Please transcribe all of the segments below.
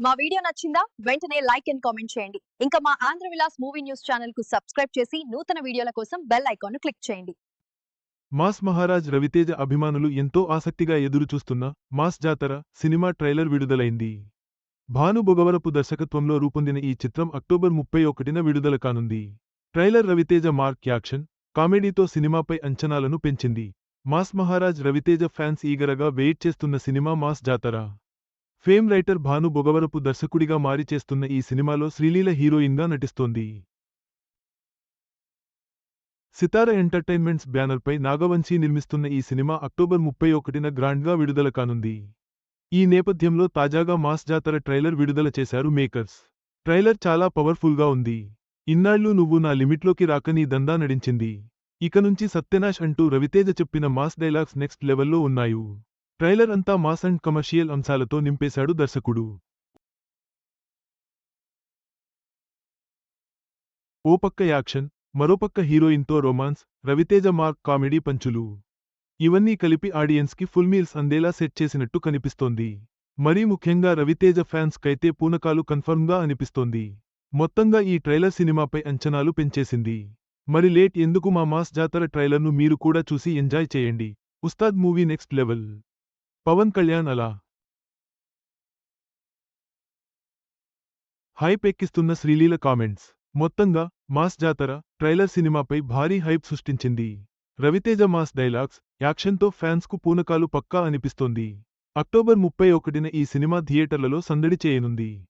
మా వీడియో నచ్చిందా? వెంటనే లైక్ అండ్ కామెంట్ చేయండి. ఇంకా మా ఆంధ్ర విలాస్ మూవీ న్యూస్ ఛానల్కు సబ్స్క్రైబ్ చేసి నూతన వీడియోల కోసం బెల్ ఐకాన్ను క్లిక్ చేయండి. మాస్ మహారాజ్ రవితేజ అభిమానులు ఎంతో ఆసక్తిగా ఎదురుచూస్తున్న మాస్ జాతర సినిమా ట్రైలర్ విడుదలైంది. భాను బొగవరపు దర్శకత్వంలో రూపొందిన ఈ చిత్రం అక్టోబర్ ముప్పై ఒకటిన విడుదల కానుంది. ట్రైలర్ రవితేజ మార్క్ యాక్షన్ కామెడీతో సినిమాపై అంచనాలను పెంచింది. మాస్ మహారాజ్ రవితేజ ఫ్యాన్స్ ఈగరగా వెయిట్ చేస్తున్న cinema mass Jathara. Fame writer Bhanu Bogavarapu దర్శకుడిగా మారిచేస్తున్న ఈ సినిమాలో శ్రీలీల హీరోయిన్గా నటిస్తోంది. సితార ఎంటర్టైన్మెంట్స్ బ్యానర్పై నాగవంశీ నిర్మిస్తున్న ఈ సినిమా అక్టోబర్ ముప్పై ఒకటిన గ్రాండ్గా విడుదల కానుంది. ఈ నేపథ్యంలో తాజాగా మాస్ జాతర ట్రైలర్ విడుదల చేశారు మేకర్స్. ట్రైలర్ చాలా పవర్ఫుల్గా ఉంది. ఇన్నాళ్ళు నువ్వు నా లిమిట్లోకి రాక నీ దందా నడించింది. ఇక నుంచి సత్యనాష్ అంటూ రవితేజ చెప్పిన మాస్ డైలాగ్స్ నెక్స్ట్ లెవెల్లో ఉన్నాయు. ట్రైలర్ అంతా మాస్ అండ్ కమర్షియల్ అంశాలతో నింపేశాడు దర్శకుడు. ఓ పక్క యాక్షన్ మరోపక్క హీరోయిన్తో రొమాన్స్ రవితేజ మార్క్ కామెడీ పంచులు. ఇవన్నీ కలిపి ఆడియన్స్కి ఫుల్ మీల్స్ అందేలా సెట్ చేసినట్టు కనిపిస్తోంది. మరీ ముఖ్యంగా రవితేజ ఫ్యాన్స్ కైతే పూనకాలు కన్ఫర్మ్గా అనిపిస్తోంది. మొత్తంగా ఈ ట్రైలర్ సినిమాపై అంచనాలు పెంచేసింది. మరి లేట్ ఎందుకు మా మాస్ జాతర ట్రైలర్ను మీరు కూడా చూసి ఎంజాయ్ చేయండి. Ustaad movie next level. Pawan Kalyan అలా. హైప్ ఎక్కిస్తున్న శ్రీలీల కామెంట్స్. మొత్తంగా మాస్ జాతర ట్రైలర్ సినిమాపై భారీ హైప్ సృష్టించింది. రవితేజ మాస్ డైలాగ్స్ యాక్షన్తో ఫ్యాన్స్కు పూనకాలు పక్కా అనిపిస్తోంది. అక్టోబర్ ముప్పై ఒకటిన ఈ సినిమా థియేటర్లలో సందడి చేయనుంది.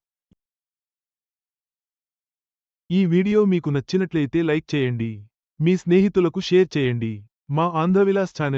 ఈ వీడియో మీకు నచ్చినట్లయితే లైక్ చేయండి. మీ స్నేహితులకు షేర్ చేయండి. మా ఆంధ్రవిలాస్ ఛానల్